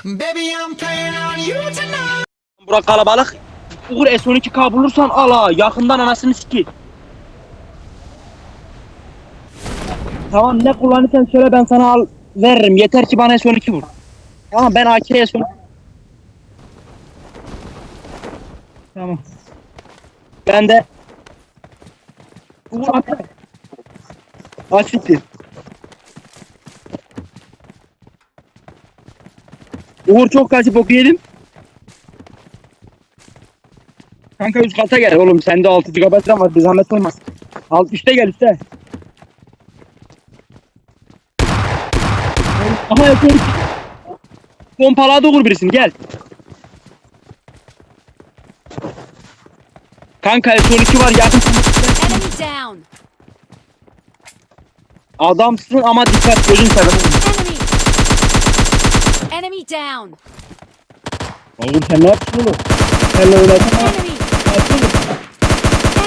Baby, I'm playing on you tonight. Burak kalabalık. Uğur S12K bulursan al ha. Yakından anasını siki. Tamam ne kullanırsan söyle ben sana al veririm. Yeter ki bana S12 vur. Tamam ben AK'ye S12. Tamam. Ben de Uğur. Asiktir. Uğur çok kaçıp oku yedim. Kanka üst kata gel oğlum sende 6 GB RAM var bir zahmet olmaz. Alt üstte gel üstte. Aha yapıyorum. Pompaladı vur birisini gel. Kanka S12 var yakın. Adamsın ama dikkat gözün seveyim. Enemy. Down. Oğlum sen ne yaptın oğlum? Senle oynasana. Enemy.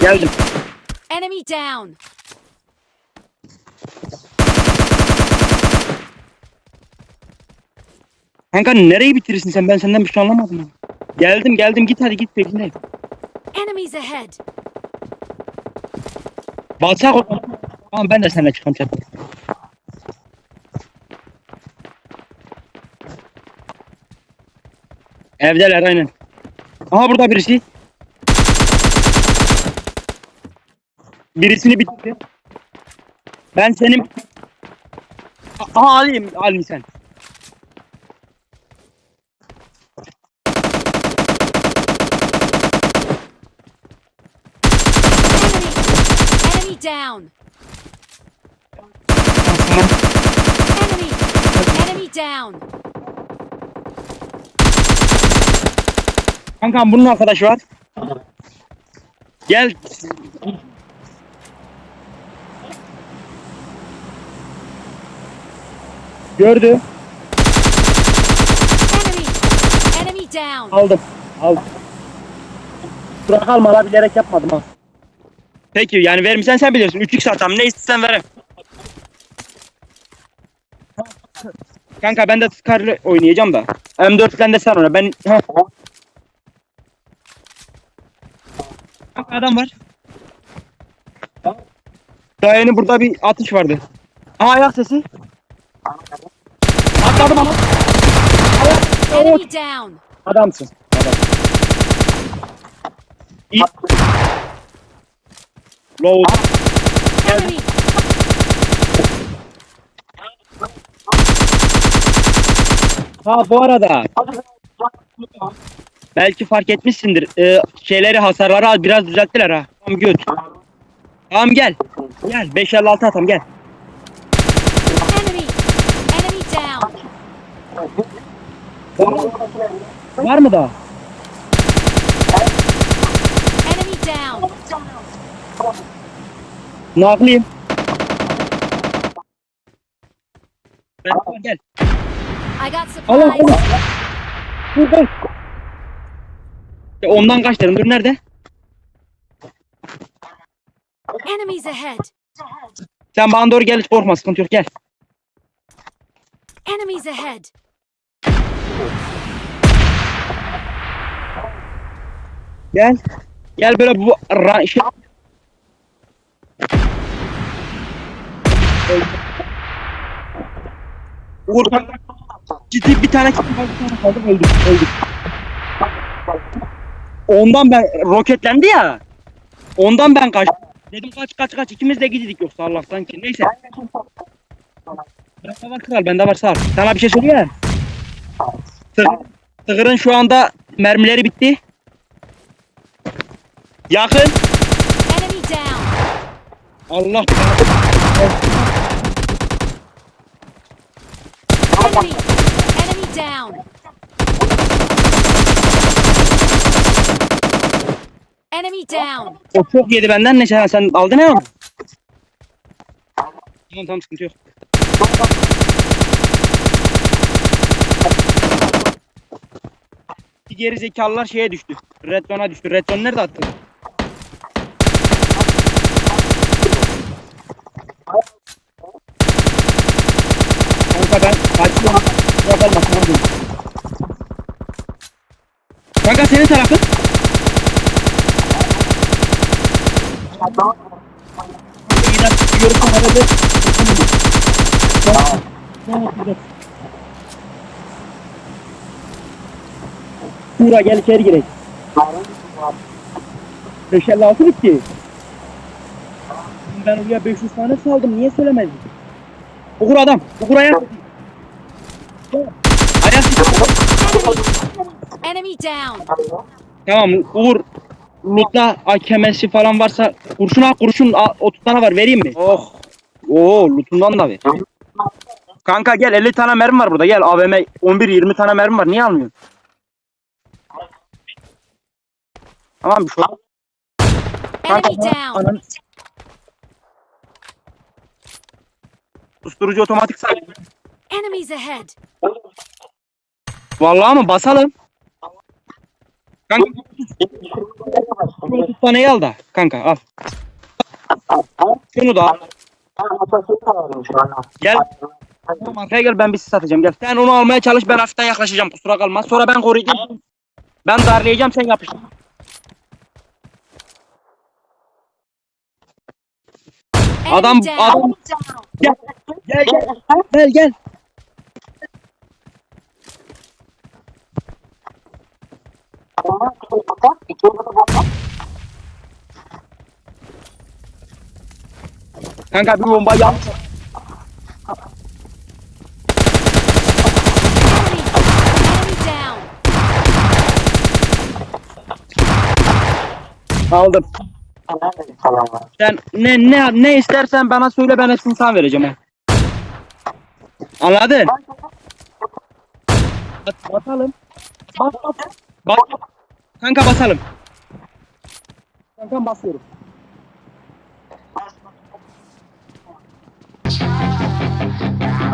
Geldim. Enemy down. Kanka nereyi bitirirsin sen? Ben senden bir şey anlamadım. ya. Geldim geldim git hadi git peşindeyim. Enemies ahead. Batsak o. Tamam ben de seninle çıkam çatı. Evdeler aynen. Aha burada birisi. Birisini bitti. Ben senin... Aha alayım, alayım sen. Enemy. Down. Enemy. Enemy down. Kankam bunun arkadaşı var. Gel. Gördü. Enemy. Enemy down. Aldım. Aldım. Bırak alma la bilerek yapmadım ha. Peki yani vermişsen sen bilirsin. 3x atam ne istersen verem. Kanka ben de Scar'la oynayacağım da. M4'den de sen oyna. Ben... Kanka adam var. Daha yeni burada bir atış vardı. Aa ayak sesi. Atladım ama. Enemy down. Adamsın. Adam. İyi. Low. Enemy. Ha bu arada. Belki fark etmişsindir. Ee, şeyleri hasarları az biraz düzelttiler ha. Tamam göt. Tamam gel. Gel 556 atam gel. Enemy. Enemy down. Var mı daha? Enemy down. Nakliyim. Ben gel. I got Allah supplies. Allah. Dur dur. Ya ondan kaç derim dur nerede? Enemies ahead. Sen bana doğru gel hiç korkma sıkıntı yok gel. Enemies ahead. Gel. Gel böyle bu ra- şey. Uğur ciddi bir tane kaldı, bir tane kaldı öldük öldük. Ondan ben roketlendi ya. Ondan ben kaç. Dedim kaç kaç kaç ikimiz de gidedik yoksa Allah'tan ki. Neyse. Bende var kral bende var sağ ol. Sana bir şey söyleyeyim mi? Tığ- Tığırın şu anda mermileri bitti. Yakın. Enemy down. Allah. Enemy. Enemy down. Enemy down. O çok yedi benden ne sen, sen aldın ya. Tamam tamam sıkıntı yok. Bir geri zekalılar şeye düştü. Redzone'a düştü. Redzone nerede attı? Kanka ben bakalım. Kanka senin tarafın. Gider, yürüsün, arada. Şura gel içeri girelim. 556 bitti. Ben oraya 500 tane saldım. Niye söylemedin? Uğur adam. Uğur ayak. Ayak. Enemy down. Tamam Uğur. Loot'ta AKM'si falan varsa kurşun al kurşun al, 30 tane var vereyim mi? Oh. Oo lootundan da ver. Kanka gel 50 tane mermi var burada gel AVM 11-20 tane mermi var niye almıyorsun? Tamam şu an. Enemy down. Ananı- Susturucu otomatik say. Enemies ahead. Vallahi mı basalım? Kanka 30 taneyi al da kanka al. Şunu da al. Gel. Tamam arkaya gel ben bir sis atacağım gel. Sen onu almaya çalış ben hafiften yaklaşacağım kusura kalma. Sonra ben koruyacağım. Ben darlayacağım sen yapıştır. Adam adam gel gel gel gel gel. Kanka bir bomba down. Aldım. Sen ne ne ne istersen bana söyle ben hepsini sana vereceğim. Anladın? Bas- Basalım. Bas bas. Bas. Kanka basalım. Kanka basıyorum.